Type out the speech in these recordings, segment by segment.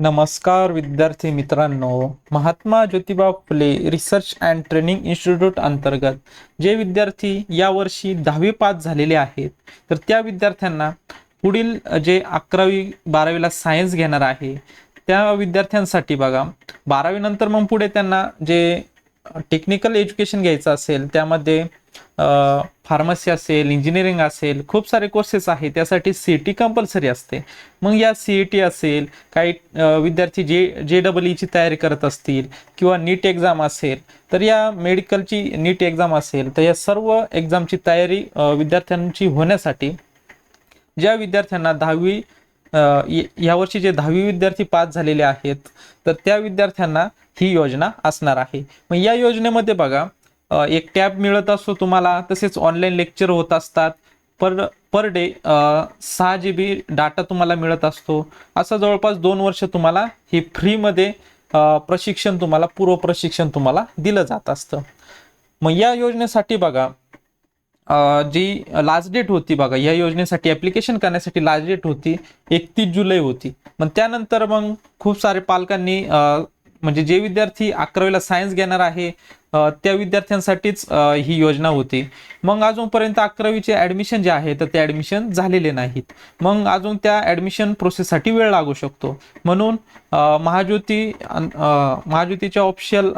नमस्कार विद्यार्थी मित्रांनो Mahatma Jyotiba Phule research and training institute अंतर्गत जे विद्यार्थी यावर्षी दहावी पास झालेले आहेत तर त्या विद्यार्थ्यांना पुढील जे अकरावी बारावीला सायन्स घेणार आहे त्या विद्यार्थ्यांसाठी बघा बारावी नंतर मग पुढे त्यांना जे टेक्निकल एज्युकेशन घ्यायचं असेल त्यामध्ये फार्मसी असेल इंजिनिअरिंग असेल खूप सारे कोर्सेस आहेत. त्यासाठी सी ई टी कंपल्सरी असते. मग या सी ई टी असेल काही विद्यार्थी जे जे डबल ईची तयारी करत असतील किंवा नीट एक्झाम असेल तर या मेडिकलची नीट एक्झाम असेल तर या सर्व एक्झामची तयारी विद्यार्थ्यांची होण्यासाठी ज्या विद्यार्थ्यांना दहावी यावर्षी जे दहावी विद्यार्थी पास झालेले आहेत तर त्या विद्यार्थ्यांना ही योजना असणार आहे. मग या योजनेमध्ये बघा एक टॅब मिळत असतो तुम्हाला तसेच ऑनलाईन लेक्चर होत असतात. पर पर डे सहा जी बी डाटा तुम्हाला मिळत असतो. असं जवळपास दोन वर्ष तुम्हाला हे फ्रीमध्ये प्रशिक्षण तुम्हाला पूर्व प्रशिक्षण तुम्हाला दिलं जात असतं. मग या योजनेसाठी बघा जी लास्ट डेट होती बघा या योजनेसाठी ऍप्लिकेशन करण्यासाठी लास्ट डेट होती एकतीस जुलै होती. मग त्यानंतर मग खूप सारे पालकांनी म्हणजे जे विद्यार्थी अकरावीला सायन्स घेणार आहे त्या विद्यार्थ्यांसाठीच ही योजना होती. मग अजूनपर्यंत अकरावीचे ऍडमिशन जे आहे तर ते ऍडमिशन झालेले नाहीत. मग अजून त्या ऍडमिशन प्रोसेससाठी वेळ लागू शकतो. म्हणून महाज्योती महाज्योतीच्या ऑफिशियल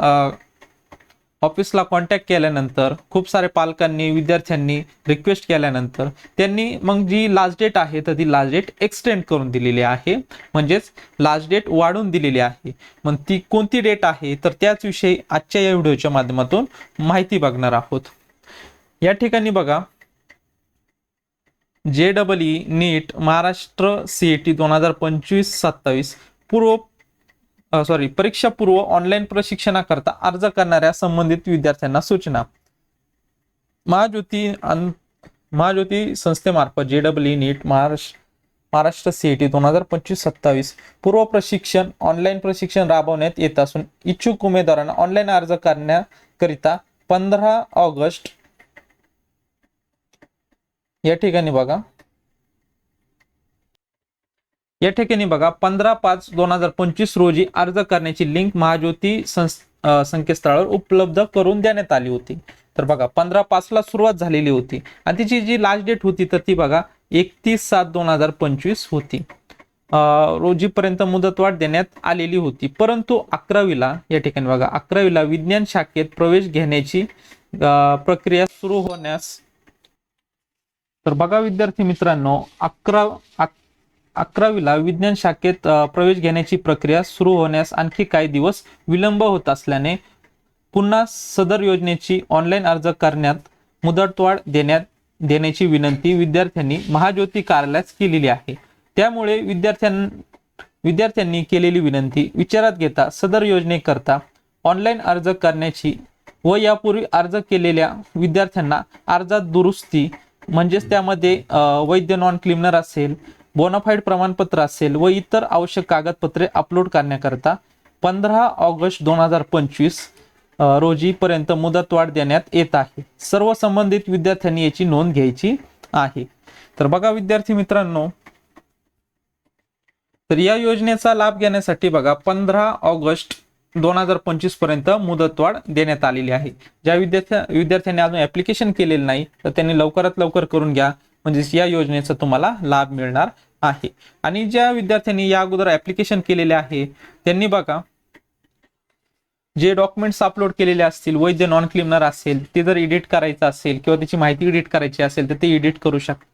ऑफिसला कॉन्टॅक्ट केल्यानंतर खूप सारे पालकांनी विद्यार्थ्यांनी रिक्वेस्ट केल्यानंतर त्यांनी मग जी लास्ट डेट आहे तर ती लास्ट डेट एक्सटेंड करून दिलेली आहे. म्हणजेच लास्ट डेट वाढवून दिलेली आहे. मग ती कोणती डेट आहे तर त्याच विषयी आजच्या या व्हिडिओच्या माध्यमातून माहिती बघणार आहोत. या ठिकाणी बघा. J double E NEET Maharashtra C E T दोन हजार पंचवीस सत्तावीस पूर्व सॉरी परीक्षा पूर्व ऑनलाईन प्रशिक्षणाकरता अर्ज करणाऱ्या संबंधित विद्यार्थ्यांना सूचना. महाज्योती महाज्योती संस्थेमार्फत J double E NEET Maharashtra Maharashtra CET दोन हजार पंचवीस सत्तावीस पूर्व प्रशिक्षण ऑनलाईन प्रशिक्षण राबवण्यात येत असून इच्छुक उमेदवारांना ऑनलाईन अर्ज करण्याकरिता पंधरा ऑगस्ट या ठिकाणी बघा. या ठिकाणी बघा पंधरा पाच दोन हजार पंचवीस रोजी अर्ज करण्याची लिंक महाज्योती संकेतस्थळावर उपलब्ध करून देण्यात आली होती. तर बघा पंधरा पाच ला सुरुवात झालेली होती. आणि तिची जी लास्ट डेट होती तर ती बघा एकतीस सात दोन हजार पंचवीस होती. रोजीपर्यंत मुदतवाढ देण्यात आलेली होती. परंतु अकरावीला या ठिकाणी बघा अकरावीला विज्ञान शाखेत प्रवेश घेण्याची प्रक्रिया सुरू होण्यास तर बघा विद्यार्थी मित्रांनो अकरा अकरावीला विज्ञान शाखेत प्रवेश घेण्याची प्रक्रिया सुरू होण्यास आणखी काही दिवस विलंब होत असल्याने पुन्हा सदर योजनेची ऑनलाईन अर्ज करण्यात मुदतवाढ देण्यात देण्याची विनंती विद्यार्थ्यांनी महाज्योती कार्यालयास केलेली आहे. त्यामुळे विद्यार्थ्यां विद्यार्थ्यांनी केलेली विनंती विचारात घेता सदर योजनेकरता ऑनलाईन अर्ज करण्याची व यापूर्वी अर्ज केलेल्या विद्यार्थ्यांना अर्जात दुरुस्ती म्हणजेच त्यामध्ये वैद्य नॉन क्लिमनर असेल बोनाफाईड प्रमाणपत्र असेल व इतर आवश्यक कागदपत्रे अपलोड करण्याकरता पंधरा ऑगस्ट दोन हजार पंचवीस रोजीपर्यंत मुदतवाढ देण्यात येत आहे. सर्व संबंधित विद्यार्थ्यांनी याची नोंद घ्यायची आहे. तर बघा विद्यार्थी मित्रांनो तर या योजनेचा लाभ घेण्यासाठी बघा पंधरा ऑगस्ट दोन हजार पंचवीसपर्यंत मुदतवाढ देण्यात आलेली आहे. ज्या विद्यार्थ्या विद्यार्थ्यांनी अजून ऍप्लिकेशन केलेलं नाही तर त्यांनी लवकरात लवकर करून घ्या. म्हणजेच या योजनेचा तुम्हाला लाभ मिळणार आहे. आणि ज्या विद्यार्थ्यांनी या अगोदर ऍप्लिकेशन केलेले आहे त्यांनी बघा जे डॉक्युमेंट्स अपलोड केलेले असतील वैद्य नॉन क्लिमनर असेल ते जर एडिट करायचं असेल किंवा त्याची माहिती एडिट करायची असेल तर ते एडिट करू शकतात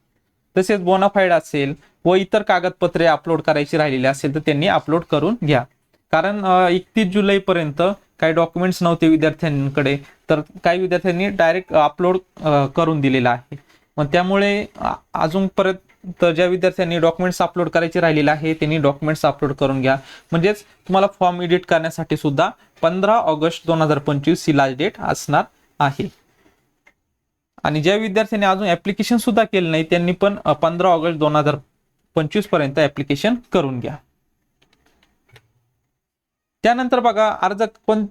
तसेच बोनाफाईड असेल व इतर कागदपत्रे अपलोड करायची राहिलेली असेल तर त्यांनी अपलोड करून घ्या. कारण एकतीस जुलैपर्यंत काही डॉक्युमेंट्स नव्हते विद्यार्थ्यांकडे तर काही विद्यार्थ्यांनी डायरेक्ट अपलोड करून दिलेलं आहे. मग त्यामुळे अजून परत ज्या विद्यार्थ्यांनी डॉक्युमेंट्स अपलोड करायचे राहिलेले आहे त्यांनी डॉक्युमेंट्स अपलोड करून घ्या. म्हणजेच तुम्हाला फॉर्म एडिट करण्यासाठी सुद्धा पंधरा ऑगस्ट दोन हजार पंचवीस ही लास्ट डेट असणार आहे. आणि ज्या विद्यार्थ्यांनी अजून ऍप्लिकेशन सुद्धा केलं नाही त्यांनी पण पंधरा ऑगस्ट दोन हजार पंचवीसपर्यंत ऍप्लिकेशन करून घ्या. त्यानंतर बघा अर्ज कोण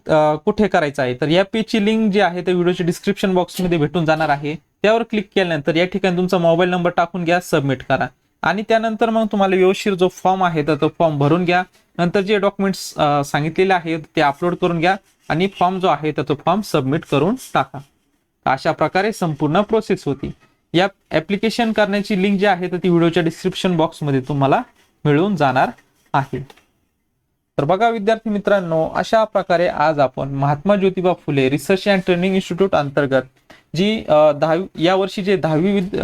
कुठे करायचा आहे? तर या पेजची लिंक जी आहे ते व्हिडिओच्या डिस्क्रिप्शन बॉक्समध्ये भेटून जाणार आहे. त्यावर क्लिक केल्यानंतर या ठिकाणी तुमचा मोबाईल नंबर टाकून घ्या सबमिट करा. आणि त्यानंतर मग तुम्हाला व्यवस्थित जो फॉर्म आहे तर तो फॉर्म भरून घ्या. नंतर जे डॉक्युमेंट्स सांगितलेले आहेत ते अपलोड करून घ्या. आणि फॉर्म जो आहे तर तो फॉर्म सबमिट करून टाका. अशा प्रकारे संपूर्ण प्रोसेस होती. या ऍप्लिकेशन करण्याची लिंक जी आहे तर ती व्हिडिओच्या डिस्क्रिप्शन बॉक्समध्ये तुम्हाला मिळून जाणार आहे. तर बघा विद्यार्थी मित्रांनो अशा प्रकारे आज आपण Mahatma Jyotiba Phule research and training institute अंतर्गत जी दहावी या वर्षी जे दहावी विद-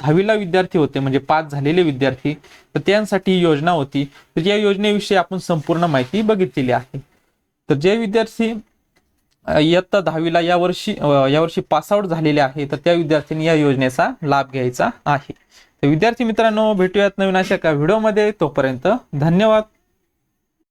दहावीला विद्यार्थी होते म्हणजे पास झालेले विद्यार्थी तर त्यांसाठी ही योजना होती. तर या योजनेविषयी आपण संपूर्ण माहिती बघितलेली आहे. तर जे विद्यार्थी इयत्ता दहावीला या वर्षी अ, यावर्षी पासआउट झालेले आहे तर त्या विद्यार्थ्यांनी या योजनेचा लाभ घ्यायचा आहे. तर विद्यार्थी मित्रांनो भेटूयात नवीन अशा एका व्हिडिओमध्ये. तोपर्यंत धन्यवाद.